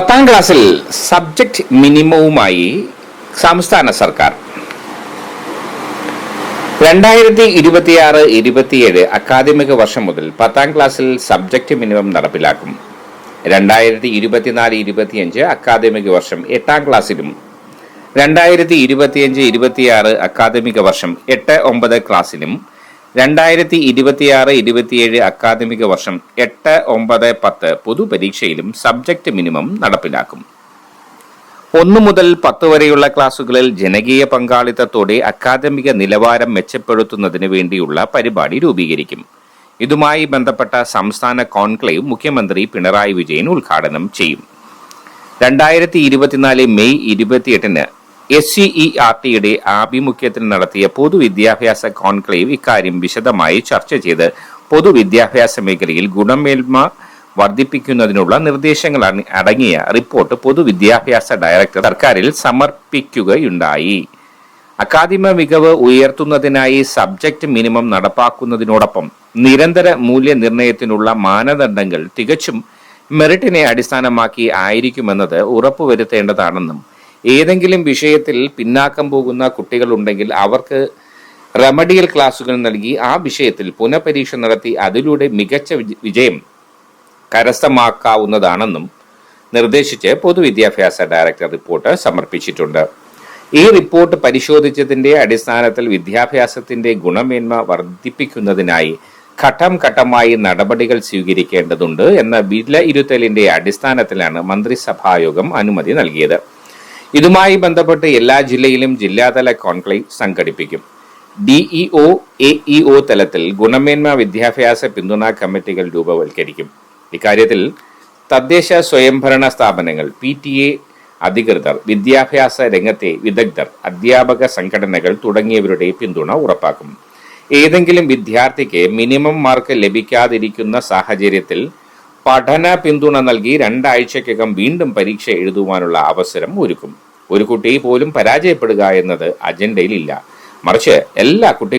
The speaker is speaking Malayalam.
പത്താം ക്ലാസ്സിൽ സബ്ജക്റ്റ് മിനിമവുമായി സംസ്ഥാന സർക്കാർ. രണ്ടായിരത്തി ഇരുപത്തിയാറ് ഇരുപത്തിയേഴ് അക്കാദമിക വർഷം മുതൽ പത്താം ക്ലാസ്സിൽ സബ്ജക്റ്റ് മിനിമം നടപ്പിലാക്കും. രണ്ടായിരത്തി ഇരുപത്തിനാല് ഇരുപത്തിയഞ്ച് അക്കാദമിക വർഷം എട്ടാം ക്ലാസ്സിലും രണ്ടായിരത്തി ഇരുപത്തിയഞ്ച് ഇരുപത്തിയാറ് അക്കാദമിക വർഷം എട്ട് ഒമ്പത് ക്ലാസ്സിലും രണ്ടായിരത്തി ഇരുപത്തിയാറ് ഇരുപത്തിയേഴ് അക്കാദമിക വർഷം എട്ട് ഒമ്പത് പത്ത് പൊതുപരീക്ഷയിലും സബ്ജക്റ്റ് മിനിമം നടപ്പിലാക്കും. ഒന്നു മുതൽ പത്ത് വരെയുള്ള ക്ലാസുകളിൽ ജനകീയ പങ്കാളിത്തത്തോടെ അക്കാദമിക നിലവാരം മെച്ചപ്പെടുത്തുന്നതിന് വേണ്ടിയുള്ള പരിപാടി രൂപീകരിക്കും. ഇതുമായി ബന്ധപ്പെട്ട സംസ്ഥാന കോൺക്ലേവ് മുഖ്യമന്ത്രി പിണറായി വിജയൻ ഉദ്ഘാടനം ചെയ്യും. രണ്ടായിരത്തി ഇരുപത്തിനാല് മെയ് ഇരുപത്തിയെട്ടിന് എസ് സി ഇ ആർ ടിയുടെ ആഭിമുഖ്യത്തിൽ നടത്തിയ പൊതുവിദ്യാഭ്യാസ കോൺക്ലേവ് ഇക്കാര്യം വിശദമായി ചർച്ച ചെയ്ത് പൊതുവിദ്യാഭ്യാസ മേഖലയിൽ ഗുണമേന്മ വർദ്ധിപ്പിക്കുന്നതിനുള്ള നിർദ്ദേശങ്ങൾ അടങ്ങിയ റിപ്പോർട്ട് പൊതുവിദ്യാഭ്യാസ ഡയറക്ടർ സർക്കാരിൽ സമർപ്പിക്കുകയുണ്ടായി. അക്കാദമിക മികവ് ഉയർത്തുന്നതിനായി സബ്ജക്ട് മിനിമം നടപ്പാക്കുന്നതിനോടൊപ്പം നിരന്തര മൂല്യനിർണയത്തിനുള്ള മാനദണ്ഡങ്ങൾ തികച്ചും മെറിറ്റിനെ അടിസ്ഥാനമാക്കി ആയിരിക്കുമെന്നത് ഉറപ്പുവരുത്തേണ്ടതാണെന്നും ഏതെങ്കിലും വിഷയത്തിൽ പിന്നാക്കം പോകുന്ന കുട്ടികളുണ്ടെങ്കിൽ അവർക്ക് റെമഡിയൽ ക്ലാസുകൾ നൽകി ആ വിഷയത്തിൽ പുനഃപരീക്ഷ നടത്തി അതിലൂടെ മികച്ച വിജയം കരസ്ഥമാക്കാവുന്നതാണെന്നും നിർദ്ദേശിച്ച് പൊതുവിദ്യാഭ്യാസ ഡയറക്ടർ റിപ്പോർട്ട് സമർപ്പിച്ചിട്ടുണ്ട്. ഈ റിപ്പോർട്ട് പരിശോധിച്ചതിന്റെ അടിസ്ഥാനത്തിൽ വിദ്യാഭ്യാസത്തിന്റെ ഗുണമേന്മ വർദ്ധിപ്പിക്കുന്നതിനായി ഘട്ടം ഘട്ടമായി നടപടികൾ സ്വീകരിക്കേണ്ടതുണ്ട് എന്ന വിലയിരുത്തലിന്റെ അടിസ്ഥാനത്തിലാണ് മന്ത്രിസഭായോഗം അനുമതി നൽകിയത്. ഇതുമായി ബന്ധപ്പെട്ട് എല്ലാ ജില്ലയിലും ജില്ലാതല കോൺക്ലേവ് സംഘടിപ്പിക്കും. ഡിഇഒ എ ഇഒ തലത്തിൽ ഗുണമേന്മ വിദ്യാഭ്യാസ പിന്തുണാ കമ്മിറ്റികൾ രൂപവൽക്കരിക്കും. ഇക്കാര്യത്തിൽ തദ്ദേശ സ്വയംഭരണ സ്ഥാപനങ്ങൾ പി ടി എ അധികൃതർ വിദ്യാഭ്യാസ രംഗത്തെ വിദഗ്ധർ അധ്യാപക സംഘടനകൾ തുടങ്ങിയവരുടെ പിന്തുണ ഉറപ്പാക്കും. ഏതെങ്കിലും വിദ്യാർത്ഥിക്ക് മിനിമം മാർക്ക് ലഭിക്കാതിരിക്കുന്ന സാഹചര്യത്തിൽ പഠന പിന്തുണ നൽകി രണ്ടാഴ്ചക്കകം വീണ്ടും പരീക്ഷ എഴുതുവാനുള്ള അവസരം ഒരുക്കും. ഒരു കുട്ടി പോലും പരാജയപ്പെടുക എന്നത് അജണ്ടയിലില്ല. മറിച്ച് എല്ലാ കുട്ടികളും